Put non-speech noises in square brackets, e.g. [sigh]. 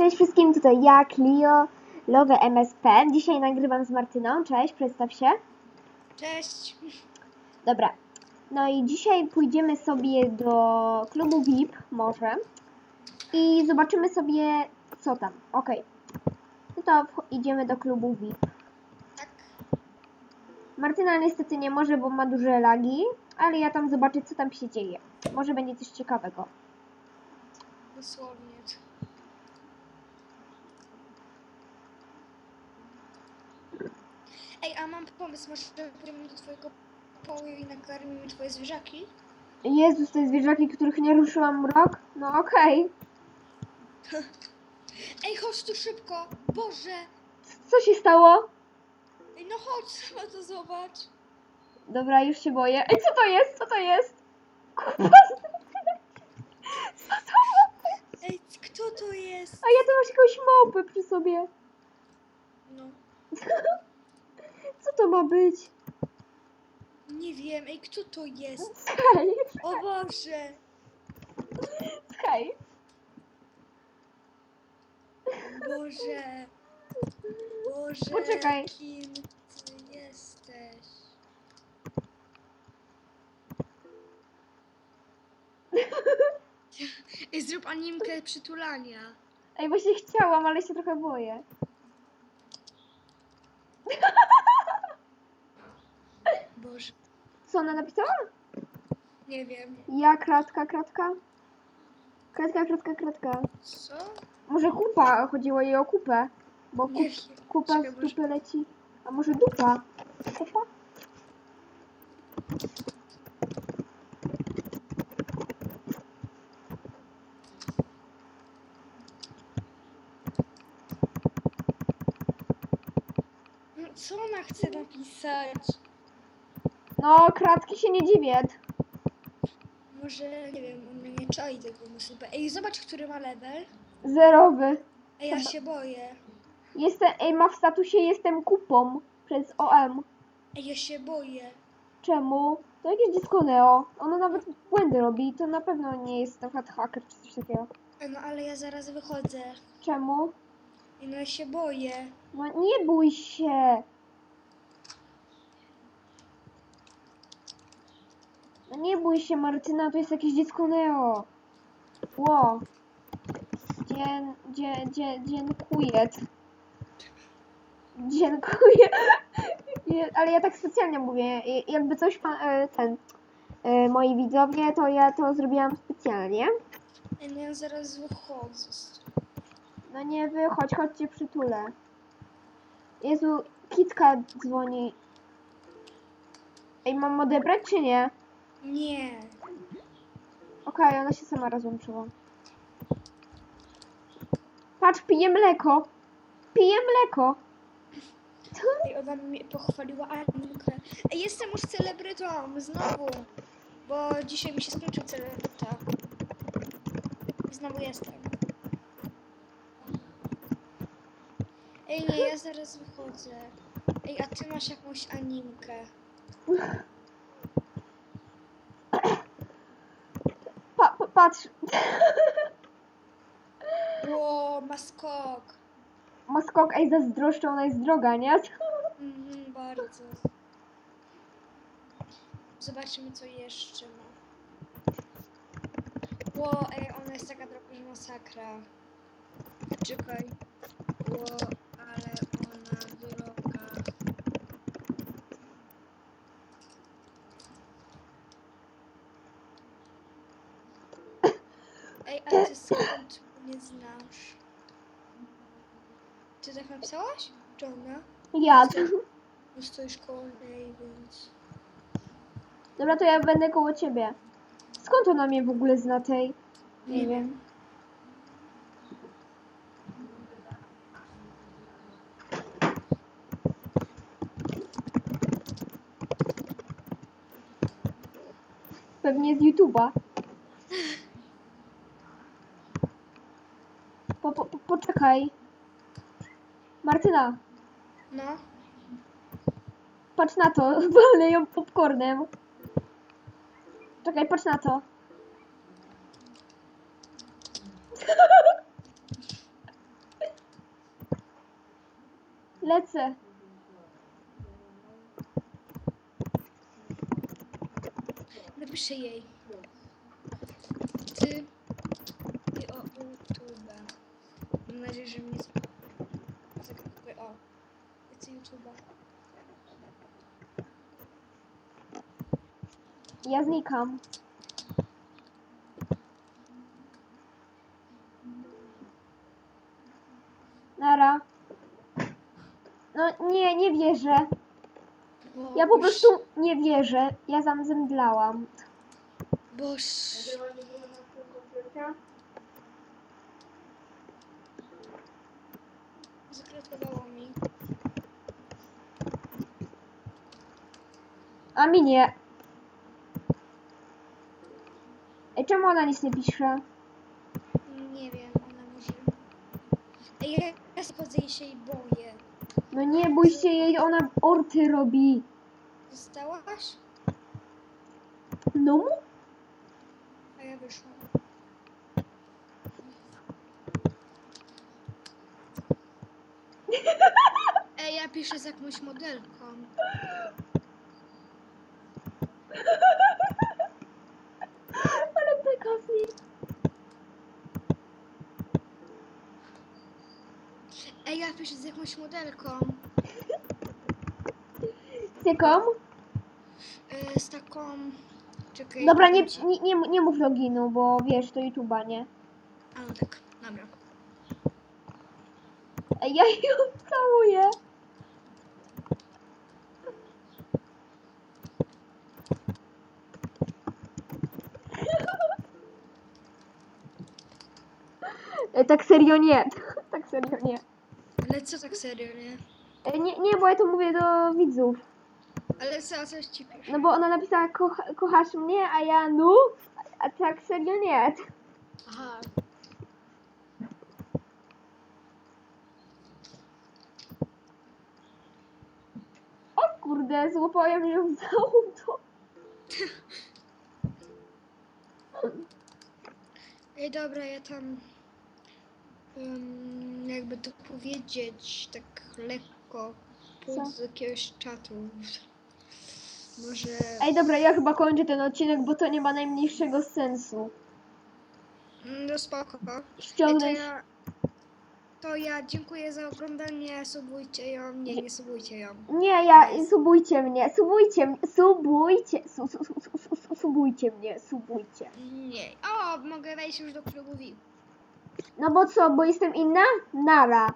Cześć wszystkim, tutaj ja, Clio, Love MSP. Dzisiaj nagrywam z Martyną. Cześć, przedstaw się. Cześć. Dobra. No i dzisiaj pójdziemy sobie do klubu VIP, może. I zobaczymy sobie, co tam. Okej. No to idziemy do klubu VIP. Tak. Martyna niestety nie może, bo ma duże lagi, ale ja tam zobaczę, co tam się dzieje. Może będzie coś ciekawego. Dosłownie. Ej, a mam pomysł, może pójdziemy do twojego pokoju i nakarmimy twoje zwierzaki? Jezus, te zwierzaki, których nie ruszyłam rok? No okej. [laughs] Ej, chodź tu szybko! Boże! Co się stało? Ej, no chodź, [laughs] sama to zobacz. Dobra, już się boję. Ej, co to jest? Co to jest? Kupa. [laughs] Co to jest? Ej, kto to jest? A ja tu masz jakąś małpę przy sobie. No, to ma być? nie wiem. Ej, kto to jest? Skaj. O Boże! Skaj. Boże! Boże! Poczekaj. Kim ty jesteś? [laughs] Ej, zrób animkę przytulania. Ej, właśnie chciałam, ale się trochę boję. [laughs] Boże, Co ona napisała? nie wiem. Ja, kratka, kratka. Kratka, kratka, kratka. Co? Może kupa? Chodziło jej o kupę. Bo kup, Nie wiem. kupa Czekaj, z może- dupy leci. A może dupa? Kupa? No, Co ona chce napisać? No, kratki się nie dziwię. Może, nie wiem, on mnie nie czai tego umysłu. Ej, zobacz, który ma level. Zerowy. Ej, ja się boję. Jestem, ej, ma w statusie jestem kupą przez OM. Ej, ja się boję. Czemu? To jakieś dziecko Neo. Ono nawet błędy robi. To na pewno nie jest na przykład haker czy coś takiego. Ej, No, ale ja zaraz wychodzę. Czemu? Ej, no ja się boję. No nie bój się. Nie bój się, Martyna, to jest jakieś dziecko Neo. Ło. Dzien, dzien, dzien, dziękuję. Dziękuję. [laughs] Ale ja tak specjalnie mówię. Jakby coś pan, e, ten, e, moi widzowie, to ja to zrobiłam specjalnie. No ja zaraz wychodzę. No nie wychodź, chodźcie przytulę. Jezu, Kitka dzwoni. Ej, mam odebrać czy nie? Nie. Okej, ona się sama rozłączyła. Patrz, pije mleko. Pije mleko. Ej, ona mnie pochwaliła animkę. Ej, jestem już celebrytą, znowu. Bo dzisiaj mi się skończył celebryta. I znowu jestem. Ej, nie, ja zaraz wychodzę. Ej, a ty masz jakąś animkę. [laughs] patrz. Ło, ma skok. Ma skok, ej, zazdroszczę, ona jest droga, nie? Mhm, bardzo. Zobaczymy, co jeszcze ma. Ło, ej, ona jest taka droga, że masakra. Czekaj. Ło, ale ona droga. Ej, a ty skąd mnie znasz? Ty tak napisałaś? Johna? Ja. No stoisz koło niej, więc... Dobra, to ja będę koło ciebie. Skąd ona mnie w ogóle zna tej? Nie wiem. Pewnie z YouTube'a. Po, [laughs] po, po, poczekaj. Martyna, No. patrz na to. [laughs] Walnę ją popcornem. Czekaj, patrz na to. [laughs] Lecę. Napiszę jej. Ty i o YouTube. Mam nadzieję, że mnie zakupuje. O, ty YouTube'a. Ja znikam. Nara. No nie, nie wierzę. Bo Ja po już- prostu nie wierzę. Ja tam zemdlałam. Boż. Zakratowało mi. A mi nie. Ej, czemu ona nic nie pisze? Nie wiem, ona może... Ej, ja, ja schodzę i się jej boję. No nie bój się jej, ona orty robi. Zostałaś? No? A ja wyszłam. [laughs] Ej, ja piszę z jakąś modelką. [laughs] Ale z niej. Ej, ja piszę z jakąś modelką. Z jaką? E, z taką... Czekaj. Dobra, nie, nie, nie, nie mów loginu, bo wiesz, to YouTube'a, nie? A no tak, dobra. Ej, ja ją całuję. Ej, tak serio nie. [laughs] Tak serio nie. Ale co tak serio, nie? Ej, nie. Nie, bo ja to mówię do widzów. Ale co, coś ci pisze? No bo ona napisała, kocha, kochasz mnie, a ja no, a tak serio nie. Aha. O kurde, złapałem ją za auto. Ej, dobra, ja tam... Um, jakby to powiedzieć tak lekko Co? z jakiegoś czatu. Może... Ej, dobra, ja chyba kończę ten odcinek, bo to nie ma najmniejszego sensu. No spoko. Ej, to ja... To ja dziękuję za oglądanie, subujcie ją. Nie, nie subujcie ją. Nie, ja, subujcie mnie, subujcie mnie, subujcie, su, su, su, su, su, su, subujcie mnie, subujcie. Nie. O, mogę wejść już do klubu VIP. No bo co, bo jestem inna? Nara.